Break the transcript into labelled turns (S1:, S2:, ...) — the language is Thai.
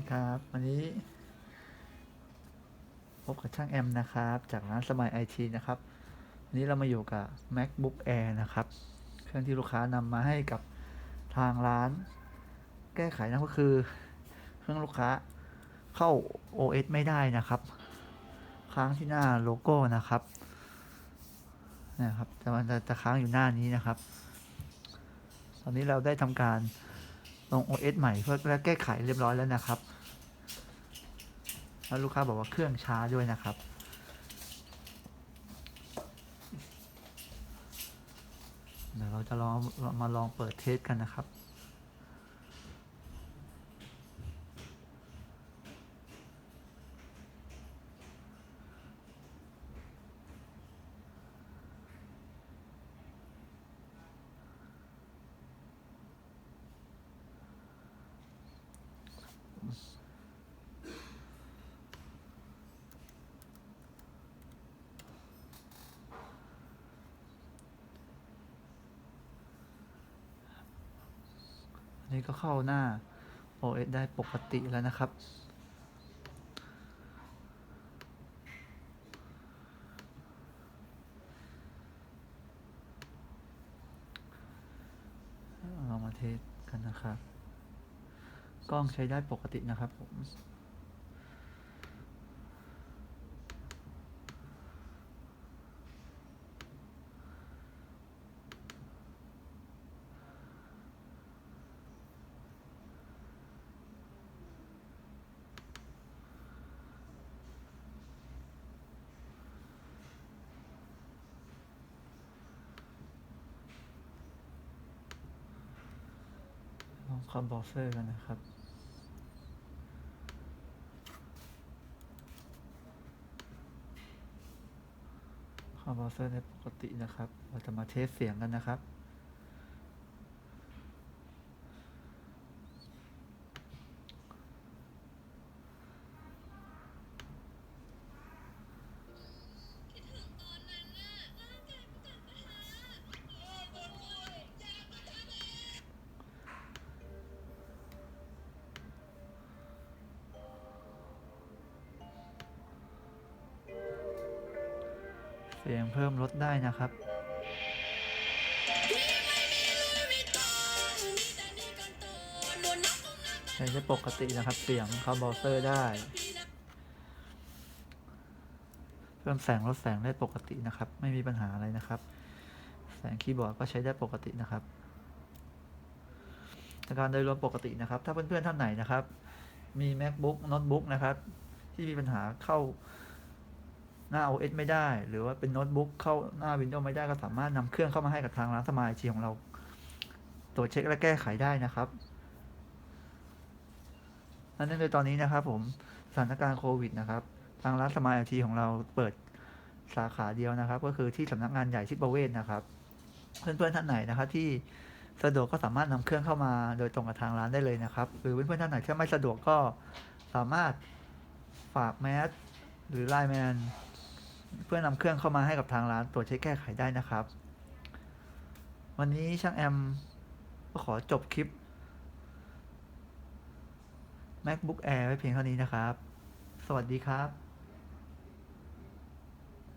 S1: ีครับ วันนี้ พบกับช่างแอมนะครับ จากร้านสมัยไอทีนะครับวันนี้เรามาอยู่กับ macbook air นะครับ เครื่องที่ลูกค้านำมาให้กับทางร้าน แก้ไขนะก็คือ เครื่องลูกค้าเข้า OS ไม่ได้นะครับ ค้างที่หน้าโลโก้นะครับนะครับแต่มันจะจะค้างอยู่หน้านี้นะครับ ตอนนี้เราได้ทำการ ลง OS ใหม่เพื่อแก้ไขเรียบร้อยแล้วนะครับ แล้วลูกค้าบอกว่าเครื่องช้าด้วยนะครับ เดี๋ยวเราจะลองมาลองเปิดเทสกันนะครับ นี่ก็เข้าหน้า OS ได้ปกติแล้วนะครับ เรามาเทสกันนะครับ กล้องใช้ได้ปกตินะครับผม คอมบอเซอร์กันนะครับ คอมบอเซอร์ในปกตินะครับ เราจะมาเทสเสียงกันนะครับ สียงเพิ่มลดได้นะครับใช้ได้ปกตินะครับ เสียงคอมบอเซอร์ได้ เพิ่มแสงลดแสงได้ปกตินะครับ ไม่มีปัญหาอะไรนะครับ แสงคีย์บอร์ดก็ใช้ได้ปกตินะครับอาการโดยรวมปกตินะครับ ถ้าเพื่อนๆท่านไหนนะครับ มี macbook โน้ตบุ๊กนะครับ ที่มีปัญหาเข้า หน้า OS ไม่ได้ หรือว่าเป็นโน้ตบุ๊กเข้าหน้า Windows ไม่ได้ก็สามารถนำเครื่องเข้ามาให้กับทางร้านสมายทีของเรา ตรวจเช็คและแก้ไขได้นะครับอันนั้นในตอนนี้นะครับผมสถานการณ์โควิดนะครับ ทางร้านสมายทีของเราเปิดสาขาเดียวนะครับ ก็คือที่สำนักงานใหญ่ชิดประเวศนะครับ เพื่อนๆท่านไหนนะครับที่สะดวกก็สามารถนำเครื่องเข้ามาโดยตรงกับทางร้านได้เลยนะครับ หรือเพื่อนๆท่านไหนที่ไม่สะดวกก็สามารถฝากแมสหรือไลน์แมน เพื่อนำเครื่องเข้ามาให้กับทางร้านตรวจใช้แก้ไขได้นะครับ วันนี้ช่างแอมก็ขอจบคลิป MacBook Air ไว้เพียงเท่านี้นะครับ สวัสดีครับ